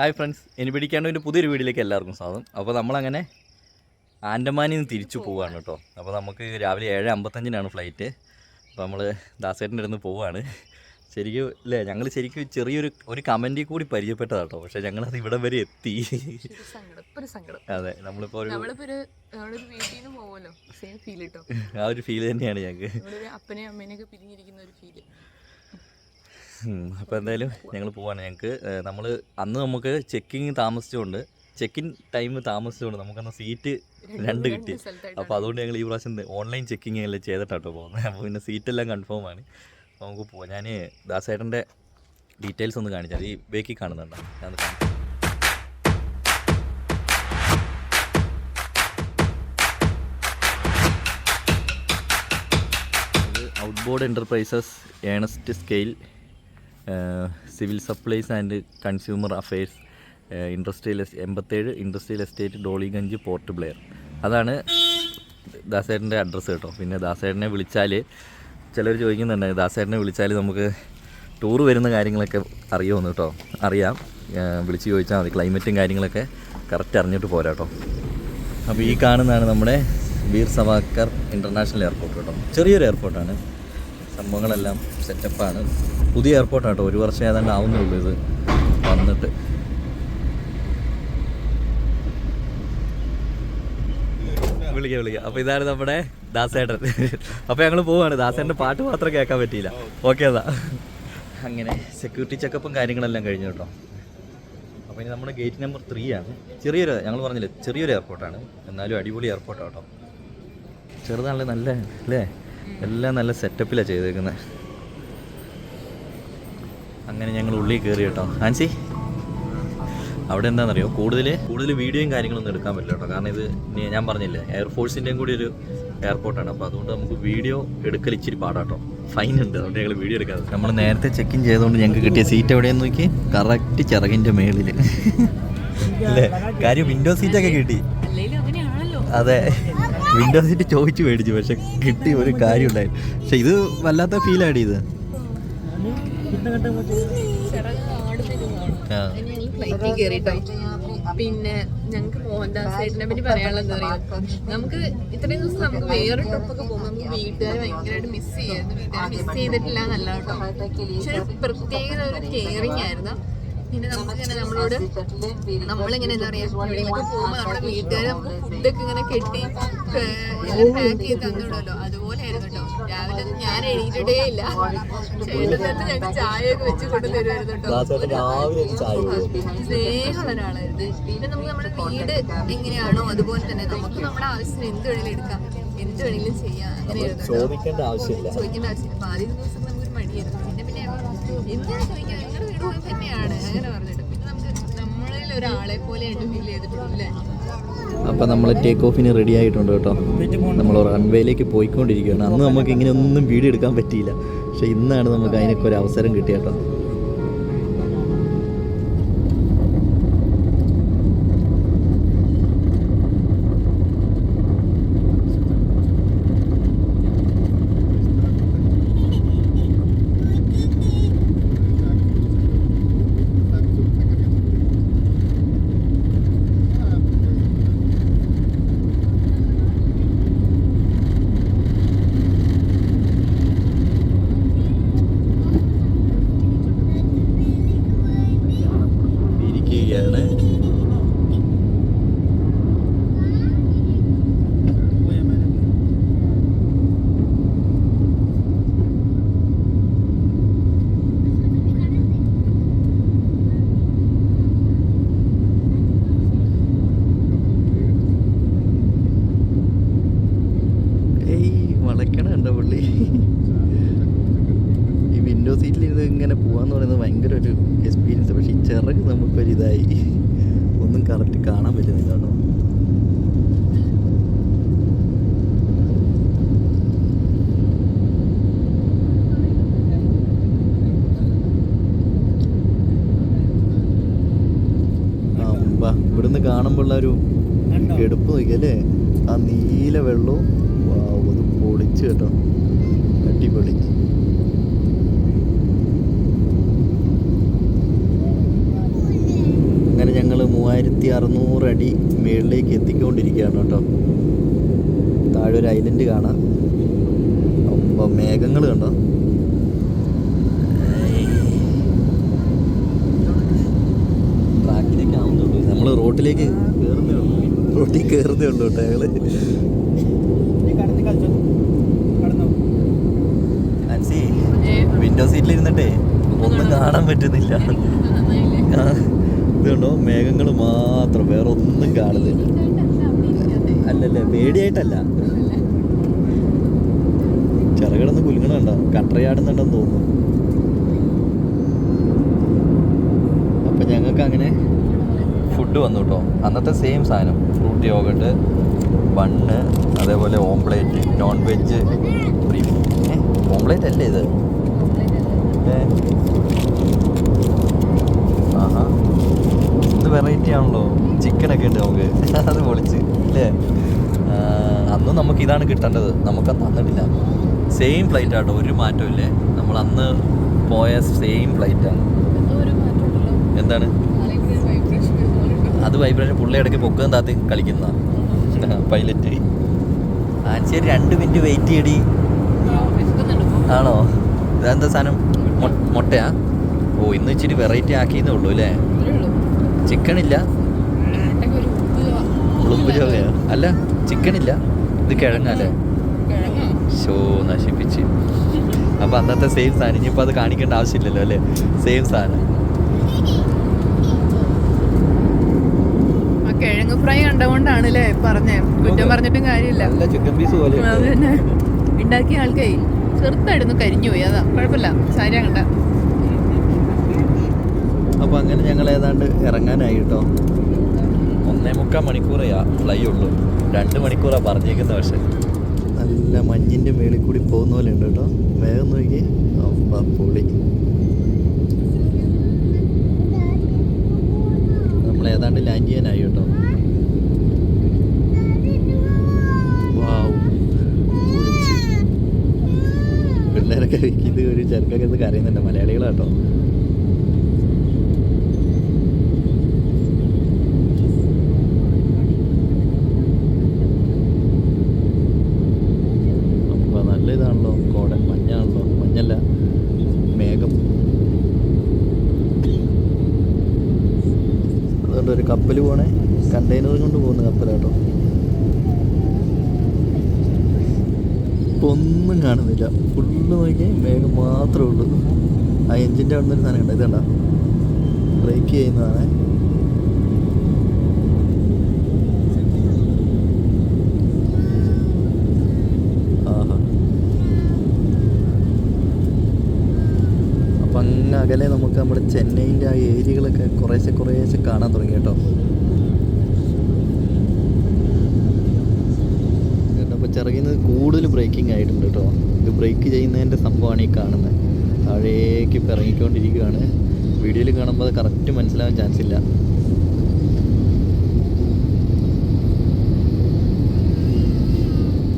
Hi friends. Any പിടിക്കാണ്ട് ഒരു പുതിയൊരു വീഡിയോയിലേക്ക് എല്ലാവർക്കും സ്വാഗതം. അപ്പോൾ നമ്മളങ്ങനെ ആൻഡമാനിൽ നിന്ന് തിരിച്ചു പോവുകയാണ് കേട്ടോ. അപ്പോൾ നമുക്ക് രാവിലെ ഏഴ് അമ്പത്തഞ്ചിനാണ് ഫ്ലൈറ്റ്. അപ്പോൾ നമ്മൾ ദാസേട്ടന്റെ അടുത്ത് പോവുകയാണ് ശരിക്കും അല്ലേ ഞങ്ങൾ ശരിക്കും ചെറിയൊരു ഒരു കമന്റിൽ കൂടി പരിചയപ്പെട്ടതാണ് കേട്ടോ. പക്ഷേ ഞങ്ങളത് ഇവിടെ വരെ എത്തി. അതെ നമ്മളിപ്പോൾ ഒരു ആ ഒരു ഫീൽ തന്നെയാണ് ഞങ്ങൾക്ക്. അപ്പനെയും അമ്മേനെയൊക്കെ പിരിഞ്ഞിരിക്കുന്ന ഒരു ഫീൽ അപ്പോൾ എന്തായാലും ഞങ്ങൾ പോവാണ്. ഞങ്ങൾക്ക് നമ്മൾ അന്ന് നമുക്ക് ചെക്കിങ് താമസിച്ചുകൊണ്ട് ചെക്കിൻ ടൈം താമസിച്ചുകൊണ്ട് നമുക്കന്ന് സീറ്റ് രണ്ട് കിട്ടി. അപ്പോൾ അതുകൊണ്ട് ഞങ്ങൾ ഈ പ്രാവശ്യം ഓൺലൈൻ ചെക്കിങ് എല്ലാം ചെയ്തിട്ടാട്ടോ പോകുന്നത്. അപ്പോൾ പിന്നെ സീറ്റെല്ലാം കൺഫേം ആണ്. അപ്പോൾ നമുക്ക് പോവാം. ഞാൻ ദാസേട്ടന്റെ ഡീറ്റെയിൽസ് ഒന്ന് കാണിച്ചാൽ ഈ ബേക്കിൽ കാണുന്നുണ്ടോ? ഞാൻ കാണിച്ചു outboard enterprises Ernest scale civil supplies and consumer affairs industrial എൺപത്തേഴ് ഇൻഡസ്ട്രിയൽ എസ്റ്റേറ്റ് ഡോളിഗഞ്ച് പോർട്ട് ബ്ലെയർ. അതാണ് ദാസേട്ടന്റെ അഡ്രസ്സ് കേട്ടോ. പിന്നെ ദാസേട്ടനെ വിളിച്ചാൽ ചിലർ ചോദിക്കുന്നുണ്ട് ദാസേട്ടനെ വിളിച്ചാൽ നമുക്ക് ടൂർ വരുന്ന കാര്യങ്ങളൊക്കെ അറിയുമെന്ന് കേട്ടോ. അറിയാം. വിളിച്ച് ചോദിച്ചാൽ മതി. ക്ലൈമറ്റും കാര്യങ്ങളൊക്കെ കറക്റ്റ് അറിഞ്ഞിട്ട് പോരാ കേട്ടോ. അപ്പോൾ ഈ കാണുന്നതാണ് നമ്മുടെ വീർ സവാക്കർ ഇന്റർനാഷണൽ എയർപോർട്ട് കേട്ടോ. ചെറിയൊരു എയർപോർട്ടാണ്. സംഭവങ്ങളെല്ലാം സെറ്റപ്പാണ്. പുതിയ എയർപോർട്ടാട്ടോ ഒരു വർഷം ഏതാണ്ട് ആവുന്നുള്ളൂ ഇത് വന്നിട്ട്. വിളിക്കാം വിളിക്കാം. അപ്പോൾ ഇതാണ് നമ്മുടെ ദാസേട്ടൻ. അപ്പോൾ ഞങ്ങൾ പോവാണ്. ദാസേട്ടന്റെ പാട്ട് മാത്രം കേൾക്കാൻ പറ്റിയില്ല. ഓക്കെ അതാ അങ്ങനെ സെക്യൂരിറ്റി ചെക്കപ്പും കാര്യങ്ങളെല്ലാം കഴിഞ്ഞു കേട്ടോ. അപ്പോൾ ഇനി നമ്മുടെ ഗേറ്റ് നമ്പർ ത്രീ ആണ്. ചെറിയൊരു ഞങ്ങൾ പറഞ്ഞില്ലേ ചെറിയൊരു എയർപോർട്ടാണ് എന്നാലും അടിപൊളി എയർപോർട്ടാണ് കേട്ടോ. ചെറുതാണല്ലേ നല്ല അല്ലേ? എല്ലാം നല്ല സെറ്റപ്പിലാണ് ചെയ്തേക്കുന്നത് അങ്ങനെ ഞങ്ങൾ ഉള്ളിൽ കയറി കേട്ടോ. ആൻസി അവിടെ എന്താണെന്നറിയോ? കൂടുതൽ കൂടുതൽ വീഡിയോയും കാര്യങ്ങളൊന്നും എടുക്കാൻ പറ്റില്ല കേട്ടോ. കാരണം ഇത് ഞാൻ പറഞ്ഞില്ലേ എയർഫോഴ്സിന്റെയും കൂടി ഒരു എയർപോർട്ടാണ് അപ്പോൾ അതുകൊണ്ട് നമുക്ക് വീഡിയോ എടുക്കൽ ഇച്ചിരി പാടാട്ടോ ഫൈൻ ഉണ്ട്. അതുകൊണ്ട് ഞങ്ങൾ വീഡിയോ എടുക്കാതെ. നമ്മൾ നേരത്തെ ചെക്ക് ഇൻ ചെയ്തുകൊണ്ട് ഞങ്ങൾക്ക് കിട്ടിയ സീറ്റ് എവിടെയെന്ന് നോക്കി കറക്റ്റ് ചിറകിന്റെ മേളിൽ അല്ലേ? കാര്യം വിൻഡോ സീറ്റൊക്കെ കിട്ടി. അതെ. വിൻഡോ സീറ്റ് ചോദിച്ചു മേടിച്ചു പക്ഷെ കിട്ടി ഒരു കാര്യം ഉണ്ടായി പക്ഷെ ഇത് വല്ലാത്ത ഫീൽ ഫീലാണ് ഇത്. ഫ്ലൈറ്റിൽ പിന്നെ ഞങ്ങൾക്ക് മോഹൻദാസ് ചേട്ടനെ പറ്റി പറയാനുള്ളത് പറയാ നമുക്ക് ഇത്രയും ദിവസം നമുക്ക് വേറെ ട്രിപ്പൊക്കെ പോകുമ്പോൾ നമുക്ക് വീട്ടുകാർ ഭയങ്കരമായിട്ട് മിസ് ചെയ്യായിരുന്നു. വീട്ടുകാർ മിസ് ചെയ്തിട്ടില്ല നല്ല കേട്ടോ. പക്ഷെ പ്രത്യേക ഒരു കെയറിങ് ആയിരുന്നു. പിന്നെ നമുക്കിങ്ങനെ നമ്മളോട് നമ്മളിങ്ങനെ എന്താ പറയാ എവിടെയെങ്കിലും പോകുമ്പോൾ നമ്മുടെ വീട്ടുകാർ നമുക്ക് ഫുഡൊക്കെ ഇങ്ങനെ കെട്ടി എല്ലാം പാക്ക് ചെയ്ത് തന്നിടുമല്ലോ അതുപോലെ ആയിരുന്നു കേട്ടോ. രാവിലെ ഞാൻ എഴുതിയിട്ടേ ഇല്ല. ചേട്ടൻ നേരത്തെ ഞങ്ങൾക്ക് ചായയൊക്കെ വെച്ച് കൊണ്ടു തരുമായിരുന്നു കേട്ടോ. സ്നേഹമുള്ള ഒരാളായിരുന്നു പിന്നെ നമുക്ക് നമ്മുടെ വീട് എങ്ങനെയാണോ അതുപോലെ തന്നെ നമുക്ക് നമ്മുടെ ആവശ്യത്തിന് എന്ത് വേണേലും എടുക്കാം. എന്ത് വേണേലും ചെയ്യാം. അങ്ങനെയായിരുന്നു. ചോദിക്കേണ്ട ആവശ്യമില്ല. ചോദിക്കേണ്ട ആവശ്യമില്ല. ആദ്യ ദിവസം നമുക്കൊരു മടിയായിരുന്നു. പിന്നെ പിന്നെ എന്തിനാ ചോദിക്കാൻ? തന്നെയാണ് അങ്ങനെ നമ്മളിൽ ഒരാളെ അപ്പം നമ്മൾ ടേക്ക് ഓഫിന് റെഡി ആയിട്ടുണ്ട് കേട്ടോ. നമ്മൾ റൺവേയിലേക്ക് പോയിക്കൊണ്ടിരിക്കുകയാണ്. അന്ന് നമുക്ക് ഇങ്ങനെ ഒന്നും വീഡിയോ എടുക്കാൻ പറ്റിയില്ല. പക്ഷെ ഇന്നാണ് നമുക്ക് അതിനൊക്കെ ഒരു അവസരം കിട്ടിയ കേട്ടോ ഇരിക്കുകയാണ് ഏയ് വളയ്ക്കണ കണ്ടോ പുള്ളി ഈ വിൻഡോ സീറ്റിൽ ഇരുന്ന് ഇങ്ങനെ പോവാന്ന് പറയുന്നത് ഭയങ്കര ഒരു എക്സ്പീരിയൻസ് പക്ഷേ ഈ ചിറക് നമുക്കൊരു ഇതായി ഒന്നും കറക്റ്റ് കാണാൻ പറ്റുന്നില്ല കേട്ടോ ഇവിടുന്ന് കാണുമ്പോഴുള്ള ഒരു എടുപ്പ് നോക്കിയല്ലേ ആ നീല വെള്ളവും അത് പൊളിച്ച് കേട്ടോ. അടിപൊളി. അങ്ങനെ ഞങ്ങൾ മൂവായിരത്തി അറുന്നൂറ് അടി മേളിലേക്ക് എത്തിക്കൊണ്ടിരിക്കുകയാണ് കേട്ടോ. താഴെ ഒരു ഐലൻഡ് കാണാം. അപ്പോൾ മേഘങ്ങൾ കണ്ടോ ട്രാക്കിലേക്ക് ആവുന്നുള്ളൂ നമ്മൾ റോട്ടിലേക്ക് റോട്ടിൽ കയറുന്നേ ഉള്ളൂ കേട്ടോ ഞങ്ങൾ. അൻസി വിൻഡോ സീറ്റിൽ ഇരുന്നിട്ടേ ഒന്നും കാണാൻ പറ്റുന്നില്ല. ഇതുണ്ടോ ഇത് കണ്ടോ മേഘങ്ങൾ മാത്രം വേറെ ഒന്നും കാണുന്നില്ല. അല്ലല്ല പേടിയായിട്ടല്ല. ചിറകിടന്ന് കുലുങ്ങണുണ്ടോ കട്ടറയാടുന്നുണ്ടെന്ന് തോന്നുന്നു. അപ്പം ഞങ്ങൾക്ക് അങ്ങനെ ഫുഡ് വന്നു കേട്ടോ അന്നത്തെ സെയിം സാധനം. ഫ്രൂട്ട് യോഗട്ട് ബണ്ണ് അതേപോലെ omelette non veg brief omelette അല്ലേ ഇത്? ആഹാ. ഇത് വെറൈറ്റി ആണല്ലോ. ചിക്കനൊക്കെ ഉണ്ട് നമുക്ക്. അത് പൊളിച്ച്. അല്ലേ? അന്നും അന്ന് നമുക്ക് ഇതാണ് കിട്ടേണ്ടത്. നമുക്കന്ന് തന്നിട്ടില്ല. സെയിം ഫ്ലൈറ്റ് ആട്ടോ. ഒരു മാറ്റവും ഇല്ലേ നമ്മൾ അന്ന് പോയ സെയിം ഫ്ലൈറ്റാണ് എന്താണ്? അത് വൈബ്രേഷൻ പുള്ളി ഇടയ്ക്ക് പൊക്കുകയും താത്തി കളിക്കുന്ന. പൈലറ്റ് ആൻസിയൊരു രണ്ട് മിനിറ്റ് വെയിറ്റ് ചെയ്യടി. ആണോ? ഇതെന്താ സാധനം? മുട്ടയാ? ഓ ഇന്ന് ഇച്ചിരി വെറൈറ്റി ആക്കിയെന്നേ ഉള്ളൂ അല്ലേ? ചിക്കൻ ഇല്ല അല്ല ചിക്കൻ ഇല്ല ഇത് കിഴങ്ങല്ലേ? ഷോ നശിപ്പിച്ച്. അപ്പൊ അന്നത്തെ സെയിം സാധനം ഇനിയിപ്പോ അത് കാണിക്കേണ്ട ആവശ്യമില്ലല്ലോ അല്ലേ? സെയിം സാധനം ആ കിഴങ്ങ് ഫ്രൈ കണ്ടുകൊണ്ടാണ് അല്ലേ പറഞ്ഞേ. കുറ്റം പറഞ്ഞിട്ടും കാര്യമില്ല. അത് തന്നെ ഉണ്ടാക്കിയ ആൾക്കേ ചെറുതായിരുന്നു കരിഞ്ഞു പോയി അതാ കുഴപ്പമില്ല. സാരിയാ കണ്ട. അപ്പൊ അങ്ങനെ ഞങ്ങൾ ഏതാണ്ട് ഇറങ്ങാനായി കേട്ടോ. ഒന്നേ മുക്കാൽ മണിക്കൂറേയാ ഫ്ലൈ ഉള്ളൂ. രണ്ട് മണിക്കൂറാ പറഞ്ഞേക്കുന്ന പക്ഷെ. നല്ല മഞ്ഞിന്റെ മേളിൽ കൂടി പോകുന്ന പോലെ ഉണ്ട് കേട്ടോ. വേഗം നോക്കി. പൊളി നമ്മൾ ഏതാണ്ട് ലാൻഡ് ചെയ്യാനായി കേട്ടോ വാവ് പൊളിച്ച് പിള്ളേരൊക്കെ ഇത് ഒരു ചെറുക്കൊക്കെ ഇത് കരയുന്നുണ്ട്. മലയാളികളാട്ടോ. അപ്പോൾ നല്ല മഞ്ഞാണല്ലോ. മഞ്ഞല്ല ഒരു പോണേ. കണ്ടെയ്നർ കൊണ്ട് പോകുന്ന കപ്പലാട്ടോ. ഒന്നും കാണുന്നില്ല. ഫുള്ള് നോക്കി ആ എഞ്ചിന്റെ അവിടെ നിന്ന് സാധനം കണ്ടോ. ഇതണ്ട ബ്രേക്ക് ചെയ്യുന്നതാണ്. അകലെ നമുക്ക് നമ്മുടെ ചെന്നൈന്റെ ആ ഏരിയകളൊക്കെ കുറേശ്ശെ കുറേശ്ശെ കാണാൻ തുടങ്ങി കേട്ടോ. അപ്പോൾ ചിറകിൽ കൂടുതൽ ബ്രേക്കിംഗ് ആയിട്ടുണ്ട് കേട്ടോ. ഇത് ബ്രേക്ക് ചെയ്യുന്നതിന്റെ സംഭവമാണ് ഈ കാണുന്നത്. താഴേക്ക് ഇപ്പം ഇറങ്ങിക്കൊണ്ടിരിക്കുകയാണ് വീഡിയോയിൽ കാണുമ്പോൾ അത് കറക്റ്റ് മനസ്സിലാവാൻ ചാൻസ് ഇല്ല.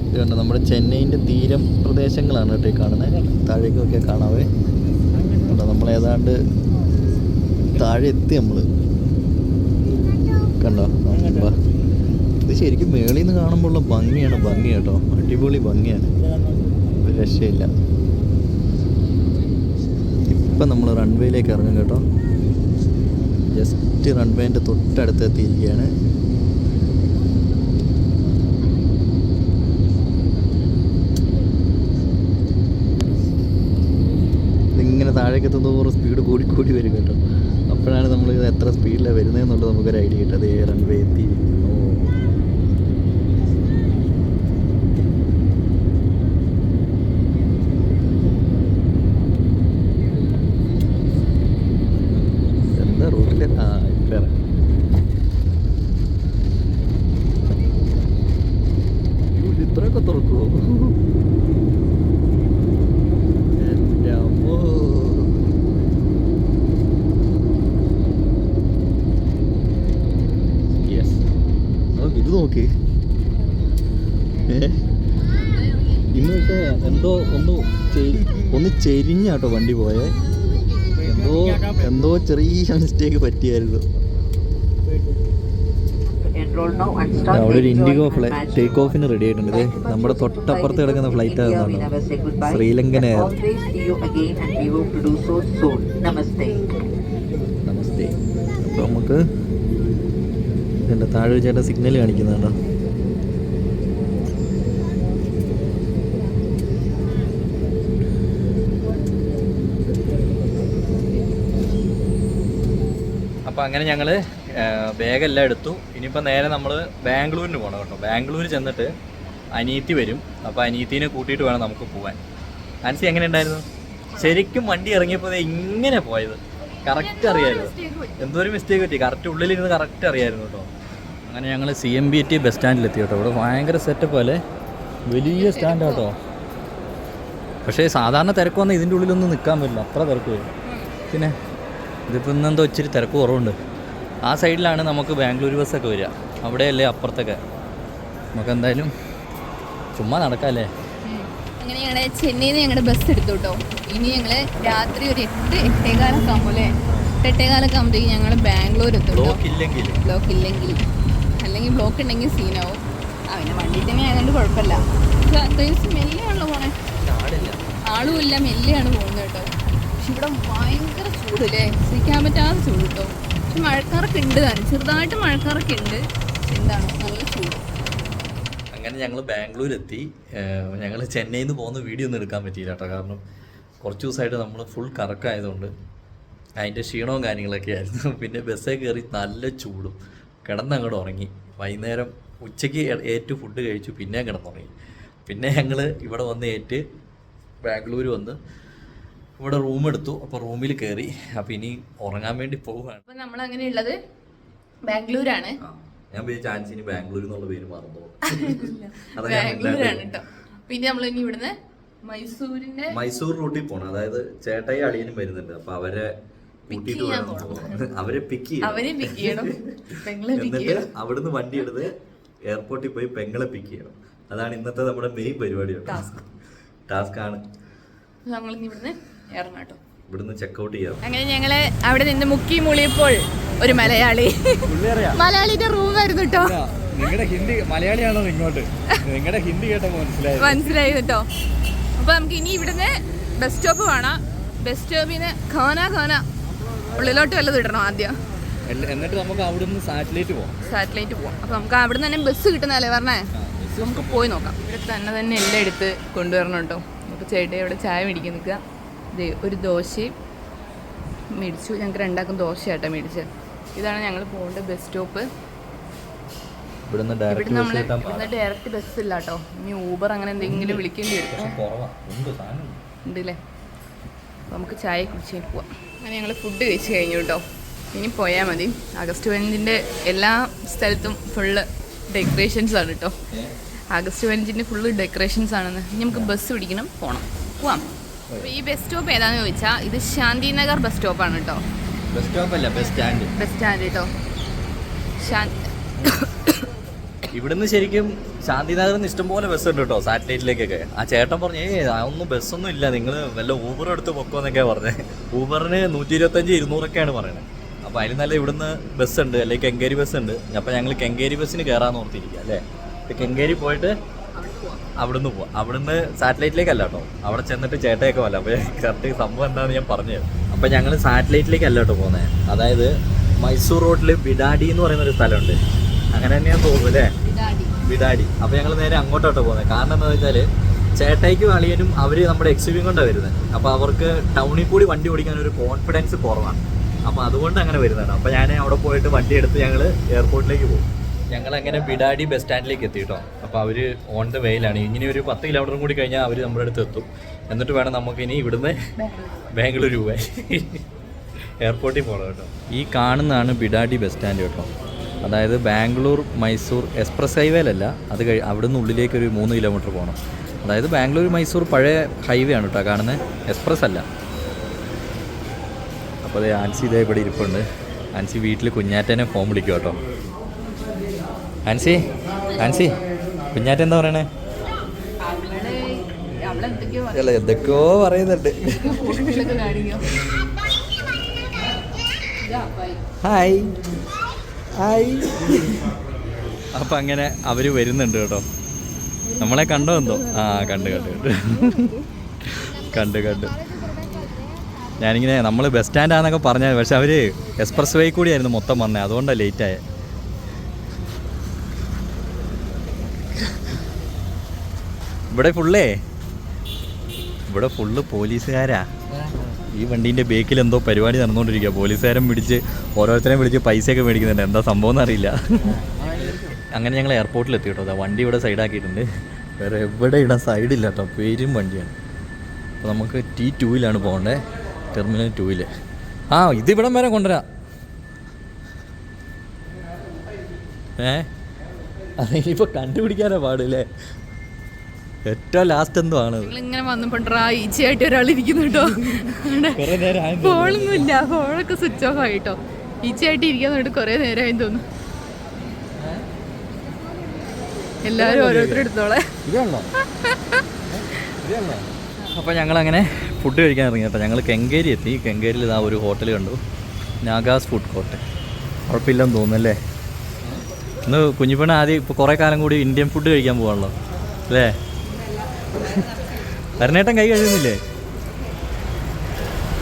ഇത് കണ്ടോ നമ്മുടെ ചെന്നൈന്റെ തീരം പ്രദേശങ്ങളാണ് കേട്ടോ ഈ കാണുന്നത് താഴേക്കൊക്കെ കാണാവേ. കണ്ടോ നമ്മൾ ഏതാണ്ട് താഴെ എത്തി നമ്മൾ കണ്ടോ ഇത് ശരിക്കും മേളിൽ നിന്ന് കാണുമ്പോഴുള്ള ഭംഗിയാണ് ഭംഗി കേട്ടോ. അടിപൊളി ഭംഗിയാണ്. ഒരു രക്ഷയില്ല. ഇപ്പം നമ്മൾ റൺവേയിലേക്ക് ഇറങ്ങും കേട്ടോ. ജസ്റ്റ് റൺവേന്റെ തൊട്ടടുത്ത് എത്തിയിരിക്കുകയാണ്. ഇങ്ങനെ താഴേക്ക് എത്തുന്നതോറും സ്പീഡ് കൂടി കൂടി വരും കേട്ടോ. അപ്പോഴാണ് നമ്മൾ എത്ര സ്പീഡിലാണ് വരുന്നതെന്നുള്ളത് നമുക്കൊരു ഐഡിയ കിട്ടും അത് റൺവേ എത്തിയിരിക്കുന്നു എന്താ റൂട്ടിൽ ആ ഇപ്പം ഇറങ്ങി അയ്യോ, ഇത് ഇത്രയൊക്കെ തുറക്കുമോ എന്റെ അമ്മോ യെസ് നോക്ക് ഇത് നോക്ക് ഏ ഇന്ന് പക്ഷേ എന്തോ ഒന്ന് ഒന്ന് ചെരിഞ്ഞാട്ടോ വണ്ടി പോയേ. എന്തോ എന്തോ ചെറിയ മിസ്റ്റേക്ക് പറ്റിയായിരുന്നു. അവിടെ ഒരു ഇൻഡിഗോ ഫ്ലൈറ്റ് ഫ്ലൈ ടേക്ക് ഓഫിന് റെഡി ആയിട്ടുണ്ട് ദേ, നമ്മുടെ തൊട്ടപ്പുറത്ത് കിടക്കുന്ന ഫ്ലൈറ്റ് goodbye. ശ്രീലങ്കൻ എയർ. നമസ്തേ അപ്പോൾ നമുക്ക് ഇതിന്റെ താഴെ ചേട്ടൻ സിഗ്നൽ കാണിക്കുന്നുണ്ടോ? അപ്പോൾ അങ്ങനെ ഞങ്ങൾ ബാഗെല്ലാം എടുത്തു. ഇനിയിപ്പോൾ നേരെ നമ്മൾ ബാംഗ്ലൂരിന് പോകണം കേട്ടോ. ബാംഗ്ലൂർ ചെന്നിട്ട് അനീത്തി വരും. അപ്പോൾ അനീത്തിനെ കൂട്ടിയിട്ട് വേണം നമുക്ക് പോകാൻ അൻസി എങ്ങനെ ഉണ്ടായിരുന്നു? ശരിക്കും വണ്ടി ഇറങ്ങിയപ്പോൾ ഇങ്ങനെ പോയത്. കറക്റ്റ് അറിയായിരുന്നു. എന്തോ ഒരു മിസ്റ്റേക്ക് പറ്റി? കറക്റ്റ് ഉള്ളിലിരുന്ന് കറക്റ്റ് അറിയായിരുന്നു കേട്ടോ. അങ്ങനെ ഞങ്ങൾ C M B T bus സ്റ്റാൻഡിലെത്തി കേട്ടോ. ഇവിടെ ഭയങ്കര സെറ്റപ്പ് അല്ലേ? വലിയ സ്റ്റാൻഡ് കേട്ടോ. പക്ഷേ സാധാരണ തിരക്ക് വന്നാൽ ഇതിന്റെ ഉള്ളിലൊന്നും നിൽക്കാൻ പറ്റില്ല. അത്ര തിരക്ക് വരും. പിന്നെ ഇതിപ്പോൾ ഇന്നെന്തോ ഇച്ചിരി തിരക്ക് കുറവുണ്ട്. ആ സൈഡിലാണ് നമുക്ക് ബാംഗ്ലൂർ ബസ്സൊക്കെ വരിക. അവിടെയല്ലേ അപ്പുറത്തൊക്കെ. നമുക്ക് എന്തായാലും ചുമ്മാ നടക്കാല്ലേ? അങ്ങനെ ഞങ്ങളുടെ ചെന്നൈയിൽ നിന്ന് ഞങ്ങളുടെ ബസ് എടുത്തു കേട്ടോ ഇനി ഞങ്ങൾ രാത്രി ഒരു എട്ട് എട്ടേകാലൊക്കെ എട്ട് എട്ടേകാലൊക്കെ ആകുമ്പോഴത്തേക്ക് ഞങ്ങൾ ബാംഗ്ലൂർ എത്തും ബ്ലോക്ക് ഇല്ലെങ്കിൽ ബ്ലോക്ക് ഇല്ലെങ്കിൽ അല്ലെങ്കിൽ ബ്ലോക്ക് ഉണ്ടെങ്കിൽ സീനാവും. ആ പിന്നെ വണ്ടി തന്നെ ആയതുകൊണ്ട് കുഴപ്പമില്ല. മെല്ലെയാണല്ലോ പോണേ. ആളും ഇല്ല മെല്ലെയാണ് പോകുന്നത് കേട്ടോ. പക്ഷെ ഇവിടെ ഭയങ്കര ചൂടല്ലേ സഹിക്കാൻ പറ്റാതെ ചൂട് കേട്ടോ പക്ഷെ മഴക്കാറൊക്കെ ഉണ്ട് താനും ചെറുതായിട്ട് മഴക്കാറൊക്കെ ഉണ്ട്. എന്താണ്? നല്ല ചൂട്. അങ്ങനെ ഞങ്ങൾ ബാംഗ്ലൂർ എത്തി ഞങ്ങൾ ചെന്നൈയിൽ നിന്ന് പോകുന്ന വീഡിയോ ഒന്നും എടുക്കാൻ പറ്റിയില്ല കേട്ടോ. കാരണം കുറച്ച് ദിവസമായിട്ട് നമ്മൾ ഫുൾ കറക്കായതുകൊണ്ട് അതിന്റെ ക്ഷീണവും കാര്യങ്ങളൊക്കെ ആയിരുന്നു. പിന്നെ ബസ്സേ കയറി നല്ല ചൂടും. കിടന്നങ്ങോട്ട് ഉറങ്ങി. വൈകുന്നേരം ഉച്ചയ്ക്ക് ഏറ്റ് ഫുഡ് കഴിച്ചു. പിന്നെ കിടന്നുറങ്ങി. പിന്നെ ഞങ്ങൾ ഇവിടെ വന്ന് ഏറ്റ് ബാംഗ്ലൂർ വന്ന് ഇവിടെ റൂം എടുത്തു. അപ്പോൾ റൂമിൽ കയറി അപ്പോൾ ഇനി ഉറങ്ങാൻ വേണ്ടി പോവുകയാണ് അപ്പൊ നമ്മൾ അങ്ങനെ ഉള്ളത് ബാംഗ്ലൂരാണ് ഞാൻ ചാൻസ് ഇനി ബാംഗ്ലൂർ എന്നുള്ള പേര് മറന്നു ബാംഗ്ലൂരാണ് കേട്ടോ. പിന്നെ നമ്മൾ ഇനി ഇവിടുന്ന് മൈസൂരിന്റെ മൈസൂർ റൂട്ടിൽ പോണം. അതായത് ചേട്ടായി അളിയനും വരുന്നുണ്ട്. അപ്പൊ അവരെ കൂട്ടിയിട്ട് ചെയ്യാൻ വേണം അവരെ പിക്ക് ചെയ്യണം. അവരെ പിക്ക് ചെയ്യണം. എന്നിട്ട് അവിടുന്ന് വണ്ടി എടുത്ത് എയർപോർട്ടിൽ പോയി പെങ്ങളെ പിക്ക് ചെയ്യണം. അതാണ് ഇന്നത്തെ നമ്മുടെ മെയിൻ പരിപാടി ടാസ്ക് ആണ്. നമ്മൾ ഇനി ഇവിടുന്ന് ഇറങ്ങാം കേട്ടോ. ഇവിടുന്ന് ചെക്കൗട്ട് ചെയ്യാം. അങ്ങനെ ഞങ്ങൾ അവിടെ നിന്ന് മുക്കി മുളിയപ്പോൾ ഒരു മലയാളി. മലയാളിന്റെ റൂം ആയിരുന്നു കേട്ടോ. നിങ്ങളുടെ ഹിന്ദി മലയാളിയാണോ ഇങ്ങോട്ട്. നിങ്ങളുടെ ഹിന്ദി കേട്ടോ മനസ്സിലായി മനസ്സിലായി കേട്ടോ. അപ്പൊ നമുക്ക് ഇനി ഇവിടുന്ന് ബസ് സ്റ്റോപ്പ് കാണാം. ബസ് സ്റ്റോപ്പിന് ഖാന ഖാന. ഉള്ളിലോട്ട് വല്ലതും ഇടണം ആദ്യം? എന്നിട്ട് നമുക്ക് അവിടുന്ന് സാറ്റലൈറ്റ് പോവാം. സാറ്റലൈറ്റ് പോവാം. അപ്പൊ നമുക്ക് അവിടുന്ന് തന്നെ ബസ് കിട്ടുന്നല്ലേ പറഞ്ഞേ? നമുക്ക് പോയി നോക്കാം. ഇവിടെ തന്നെ തന്നെ എല്ലാം എടുത്ത് കൊണ്ടുവരണം കേട്ടോ. നമുക്ക് ചേട്ടൻ ഇവിടെ ചായ മേടിക്കാൻ നിൽക്കുക. ഒരു ദോശയും മേടിച്ചു. ഞങ്ങൾക്ക് രണ്ടാക്കും ദോശയാട്ടോ മേടിച്ചത്. ഇതാണ് ഞങ്ങൾ പോകേണ്ട ബസ് സ്റ്റോപ്പ് ഇവിടുന്ന് ഇവിടെ ഡയറക്റ്റ് നമ്മൾ ബസ് ഇവിടുന്ന് ഡയറക്റ്റ് ബസ് ഇല്ല കേട്ടോ ഇനി ഊബർ അങ്ങനെ എന്തെങ്കിലും വിളിക്കേണ്ടി വരും. ഉണ്ടല്ലേ? നമുക്ക് ചായ കുടിച്ച് പോവാം. അങ്ങനെ ഞങ്ങൾ ഫുഡ് കഴിച്ച് കഴിഞ്ഞു കേട്ടോ ഇനി പോയാൽ മതി. ആഗസ്റ്റ് പതിനഞ്ചിന്റെ എല്ലാ സ്ഥലത്തും ഫുള്ള് ഡെക്കറേഷൻസ് ആണ് കേട്ടോ ആഗസ്റ്റ് പതിനഞ്ചിന്റെ ഫുള്ള് ഡെക്കറേഷൻസ് ആണെന്ന്. ഇനി നമുക്ക് ബസ് പിടിക്കണം. പോകണം പോവാം. ഈ ബസ് സ്റ്റോപ്പ് ഏതാന്ന് ചോദിച്ചാ ഇത് ശാന്തി നഗർ ബസ് സ്റ്റോപ്പാണ് കേട്ടോ ബസ് സ്റ്റോപ്പ് അല്ല ബസ് സ്റ്റാൻഡ് ബസ് സ്റ്റാൻഡ് കേട്ടോ ഇവിടുന്ന് ശരിക്കും ശാന്തിനഗറിൽ നിന്ന് ഇഷ്ടംപോലെ ബസ് ഉണ്ട് കേട്ടോ സാറ്റലൈറ്റിലേക്കൊക്കെ. ആ ചേട്ടൻ പറഞ്ഞു ഏ അതൊന്നും ബസ്സൊന്നും ഇല്ല നിങ്ങൾ വല്ല ഊബർ എടുത്ത് പൊക്കോന്നൊക്കെയാ പറഞ്ഞത് ഊബറിന് നൂറ്റി ഇരുപത്തഞ്ച് ഇരുന്നൂറൊക്കെയാണ് പറയുന്നത് അപ്പോൾ അതിന് നല്ല ഇവിടുന്ന് ബസ് ഉണ്ട് അല്ലെങ്കിൽ കെങ്കേരി ബസ് ഉണ്ട്. അപ്പോൾ ഞങ്ങൾ കെങ്കേരി ബസ്സിന് കയറാൻ ഓർത്തിരിക്കുക അല്ലേ? കെങ്കേരി പോയിട്ട് അവിടുന്ന് പോവാം അവിടുന്ന് സാറ്റലൈറ്റിലേക്കല്ല കേട്ടോ. അവിടെ ചെന്നിട്ട് ചേട്ടയൊക്കെ വല്ല അപ്പോൾ കറക്റ്റ് സംഭവം എന്താണെന്ന് ഞാൻ പറഞ്ഞു അപ്പോൾ ഞങ്ങൾ സാറ്റലൈറ്റിലേക്കല്ല കേട്ടോ പോകുന്നത് അതായത് മൈസൂർ റോഡിൽ ബിഡാഡി എന്ന് പറയുന്ന ഒരു സ്ഥലമുണ്ട്. അങ്ങനെ തന്നെയാണ് തോന്നുന്നു അല്ലേ? ബിഡാഡി അപ്പോൾ ഞങ്ങൾ നേരെ അങ്ങോട്ടോട്ടോ പോകുന്നത് കാരണം എന്താ വെച്ചാൽ ചേട്ടായിക്കും അളിയനും അവർ നമ്മുടെ എക്സിബിയും കൊണ്ടാണ് വരുന്നത് അപ്പോൾ അവർക്ക് ടൗണിൽ കൂടി വണ്ടി ഓടിക്കാൻ ഒരു കോൺഫിഡൻസ് കുറവാണ്. അപ്പോൾ അതുകൊണ്ട് അങ്ങനെ വരുന്നതാണ്. അപ്പോൾ ഞാൻ അവിടെ പോയിട്ട് വണ്ടി എടുത്ത് ഞങ്ങൾ എയർപോർട്ടിലേക്ക് പോകും. ഞങ്ങൾ അങ്ങനെ ബിഡാഡി ബസ് സ്റ്റാൻഡിലേക്ക് എത്തി കേട്ടോ അപ്പോൾ അവർ ഓൺ ദ വേയിലാണ് ഇങ്ങനെ ഒരു പത്ത് കിലോമീറ്റർ കൂടി കഴിഞ്ഞാൽ അവർ നമ്മുടെ അടുത്ത് എത്തും. എന്നിട്ട് വേണം നമുക്കിനി ഇവിടുന്ന് ബാംഗ്ലൂർ പോകാൻ എയർപോർട്ടിൽ പോകണം കേട്ടോ. ഈ കാണുന്നതാണ് ബിഡാഡി ബസ് സ്റ്റാൻഡ് കേട്ടോ. അതായത് ബാംഗ്ലൂർ മൈസൂർ എക്സ്പ്രസ് ഹൈവേയിലല്ല അത് കഴി അവിടുന്ന് ഉള്ളിലേക്ക് ഒരു മൂന്ന് കിലോമീറ്റർ പോകണം അതായത് ബാംഗ്ലൂർ മൈസൂർ പഴയ ഹൈവേ ആണ് കേട്ടോ കാണുന്നത് എക്സ്പ്രസ് അല്ല. അപ്പോൾ അതെ ആൻസി ഇതേ ഇവിടെ ഇരിപ്പുണ്ട്. ആൻസി വീട്ടിൽ കുഞ്ഞാറ്റനെ ഫോം വിളിക്കും കേട്ടോ. ആൻസി ആൻസി. കുഞ്ഞാറ്റ എന്താ പറയണേ? അല്ല എന്തൊക്കെയോ പറയുന്നുണ്ട്. ഹായ്. ഹായ്. അപ്പം അങ്ങനെ അവർ വരുന്നുണ്ട് കേട്ടോ. നമ്മളെ കണ്ടോ എന്തോ? ആ കണ്ട് കണ്ട് കണ്ട്. കണ്ട് കണ്ട്. ഞാനിങ്ങനെ നമ്മൾ ബസ് സ്റ്റാൻഡാന്നൊക്കെ പറഞ്ഞത് പക്ഷെ അവർ എക്സ്പ്രസ് വേ കൂടിയായിരുന്നു മൊത്തം വന്നത് അതുകൊണ്ടാണ് ലേറ്റായത് ഇവിടെ ഫുള്ളേ ഇവിടെ ഫുള്ള് പോലീസുകാരാ. ഈ വണ്ടീന്റെ ബേക്കിൽ എന്തോ പരിപാടി നടന്നുകൊണ്ടിരിക്കുക പോലീസുകാരൻ പിടിച്ച് ഓരോരുത്തരെയും വിളിച്ച് പൈസയൊക്കെ മേടിക്കുന്നുണ്ട്. എന്താ സംഭവം എന്നറിയില്ല. അങ്ങനെ ഞങ്ങൾ എയർപോർട്ടിൽ എത്തി കേട്ടോ വണ്ടി ഇവിടെ സൈഡാക്കിയിട്ടുണ്ട് വേറെ എവിടെ ഇടാൻ സൈഡില്ല കേട്ടോ പേരും വണ്ടിയാണ്. അപ്പോൾ നമുക്ക് ടി ടൂവിലാണ് പോകേണ്ടത് ടെർമിനൽ ടൂവിൽ ആ ഇത് ഇവിടം വരെ കൊണ്ടുവരാം. ഏ? അതിനിപ്പോൾ കണ്ടുപിടിക്കാനേ പാടില്ലേ? ഏറ്റവും ലാസ്റ്റ് എന്തോ ആണ് ഇങ്ങനെ വന്നപ്പോ ഡ്രാ ഈച്ചയായിട്ട് ഒരാൾ ഇരിക്കുന്നു കേട്ടോ. കുറേ നേരം ആയെന്ന് ഫോണൊന്നും ഇല്ല ഫോണൊക്കെ സ്വിച്ച് ഓഫ് ആയിട്ടോ. ഈച്ചയായിട്ട് ഇരിക്കാൻ വേണ്ടി കുറെ നേരമായി തോന്നുന്നു. എല്ലാരും ഓരോരുത്തർ എടുത്തോളെ. അപ്പോൾ ഞങ്ങളങ്ങനെ ഫുഡ് കഴിക്കാൻ ഇറങ്ങി കേട്ടോ. ഞങ്ങൾ കെങ്കേരി എത്തി. കെങ്കേരിയിൽ ഇതാ ഒരു ഹോട്ടൽ കണ്ടു. നാഗാസ് ഫുഡ് കോർട്ട് കുഴപ്പമില്ലെന്ന് തോന്നുന്നല്ലേ ഇന്ന് കുഞ്ഞിപ്പണ ആദ്യം ഇപ്പോൾ കുറേ കാലം കൂടി ഇന്ത്യൻ ഫുഡ് കഴിക്കാൻ പോകാണല്ലോ അല്ലേ? തരണേട്ടൻ കൈ കഴുകുന്നില്ലേ?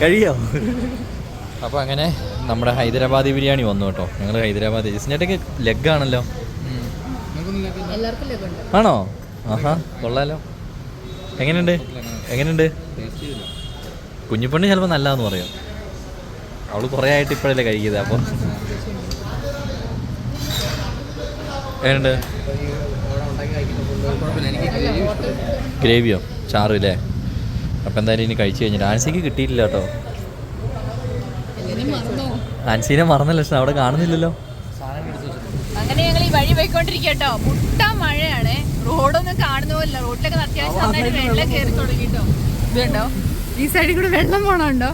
കഴിയോ? അപ്പോൾ അങ്ങനെ നമ്മുടെ ഹൈദരാബാദി ബിരിയാണി വന്നു കേട്ടോ. ഞങ്ങൾ ഹൈദരാബാദി ജിസ്നേട്ടയ്ക്ക് ലെഗാണല്ലോ എല്ലാവർക്കും ലഭ്യമുണ്ട് ആണോ? ആഹാ കൊള്ളാലോ. എങ്ങനെയുണ്ട്? എങ്ങനെയുണ്ട്? കുഞ്ഞിപ്പണ്ണി ചിലപ്പോൾ നല്ലതെന്ന് പറയും. അവൾ കുറേ ആയിട്ട് ഇപ്പോഴല്ലേ കഴിക്കുന്നത് അപ്പോൾ എങ്ങനെയുണ്ട്? ഗ്രേവിയോ? ചാറില്ലേ? അല്ലേ അപ്പം എന്തായാലും ഇനി കഴിച്ചു കഴിഞ്ഞിട്ട്. ആൻസിക്ക് കിട്ടിയിട്ടില്ല കേട്ടോ. ആൻസീനെ പക്ഷെ അവിടെ കാണുന്നില്ലല്ലോ. അങ്ങനെ ഞങ്ങൾ ഈ വഴി പോയിക്കൊണ്ടിരിക്കട്ടോ മുട്ട മഴയാണ്. റോഡൊന്നും കാണുന്നില്ല റോഡിലൊക്കെ അത്യാവശ്യം നന്നായിട്ട് വെള്ളം കയറി തുടങ്ങിട്ടോ ഇതുണ്ടോ ഈ സൈഡിൽ കൂടെ വെള്ളം പോണുണ്ടോ?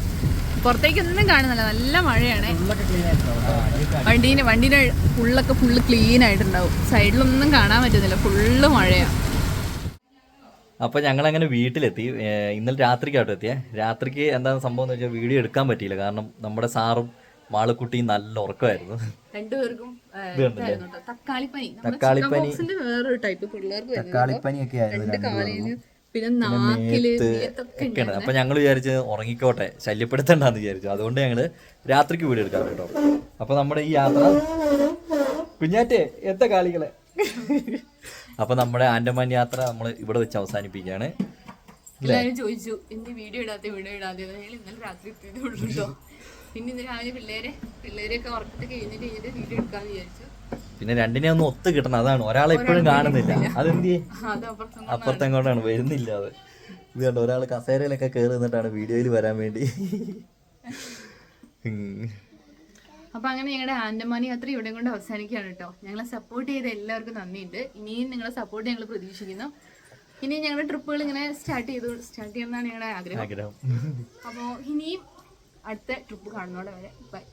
പുറത്തേക്കൊന്നും കാണുന്നില്ല. നല്ല മഴയാണ്. വണ്ടീന് വണ്ടീനെ ഫുള്ളൊക്കെ ഫുള്ള് ക്ലീൻ ആയിട്ടുണ്ടാവും. സൈഡിലൊന്നും കാണാൻ പറ്റുന്നില്ല. ഫുള്ള് മഴയാണ് അപ്പോൾ ഞങ്ങളങ്ങനെ വീട്ടിലെത്തി. ഇന്നലെ രാത്രിക്കാട്ടോ എത്തിയേ. രാത്രിക്ക് എന്താണ് സംഭവം എന്ന് വെച്ചാൽ വീഡിയോ എടുക്കാൻ പറ്റിയില്ല. കാരണം നമ്മുടെ സാറും മാളക്കുട്ടിയും നല്ല ഉറക്കമായിരുന്നു. രണ്ടുപേർക്കും തക്കാളിപ്പനി. തക്കാളിപ്പനി. തക്കാളിപ്പനിയൊക്കെ ആയിരുന്നു ഒക്കെയാണ് അപ്പൊ ഞങ്ങൾ വിചാരിച്ച് ഉറങ്ങിക്കോട്ടെ ശല്യപ്പെടുത്തണ്ടെന്ന് വിചാരിച്ചു. അതുകൊണ്ട് ഞങ്ങൾ രാത്രിക്ക് വീട് എടുക്കാം കേട്ടോ. അപ്പൊ നമ്മുടെ ഈ യാത്ര. കുഞ്ഞാറ്റേ എത്ര കാളികളെ അപ്പൊ നമ്മുടെ ആൻഡമാൻ യാത്ര നമ്മൾ ഇവിടെ വെച്ച് അവസാനിപ്പിക്കുകയാണ്. എല്ലാവരും ചോദിച്ചു ഇന്ന് വീഡിയോ ഇടാത്ത വീഡിയോ ഇടാതെ ഇന്നലെ രാത്രി എത്തിയതേ ഉള്ളൂ. പിന്നെ ഇന്ന് രാവിലെ പിള്ളേരെ പിള്ളേരെയൊക്കെ ഉറക്കത്ത് കഴിഞ്ഞിട്ട് കഴിഞ്ഞിട്ട് വീഡിയോ എടുക്കാന്ന് വിചാരിച്ചു. പിന്നെ രണ്ടിനെ ഒന്ന് ഒത്തു കിട്ടണം അതാണ്. ഒരാളെ എപ്പോഴും കാണുന്നില്ല. അതെന്തി അത് അപ്പുറത്തും അപ്പുറത്തെങ്ങോട്ടാണ്? വരുന്നില്ല അത്. ഇത് കണ്ടോ ഒരാൾ കസേരയിലൊക്കെ കയറി നിന്നിട്ടാണ് വീഡിയോയിൽ വരാൻ വേണ്ടി. ഉം. അപ്പൊ അങ്ങനെ ഞങ്ങളുടെ ആൻഡമാൻ യാത്ര ഇവിടെ കൊണ്ട് അവസാനിക്കുകയാണ് കേട്ടോ. ഞങ്ങളെ സപ്പോർട്ട് ചെയ്ത എല്ലാവർക്കും നന്ദിയുണ്ട്. ഇനിയും നിങ്ങളെ സപ്പോർട്ട് ഞങ്ങൾ പ്രതീക്ഷിക്കുന്നു. ഇനി ഞങ്ങളുടെ ട്രിപ്പുകൾ ഇങ്ങനെ സ്റ്റാർട്ട് ചെയ്തു സ്റ്റാർട്ട് ചെയ്യണമെന്നാണ് ഞങ്ങളുടെ ആഗ്രഹം. ആഗ്രഹം. അപ്പോൾ ഇനിയും അടുത്ത ട്രിപ്പ് കാണുന്നോടെ വരെ ബൈ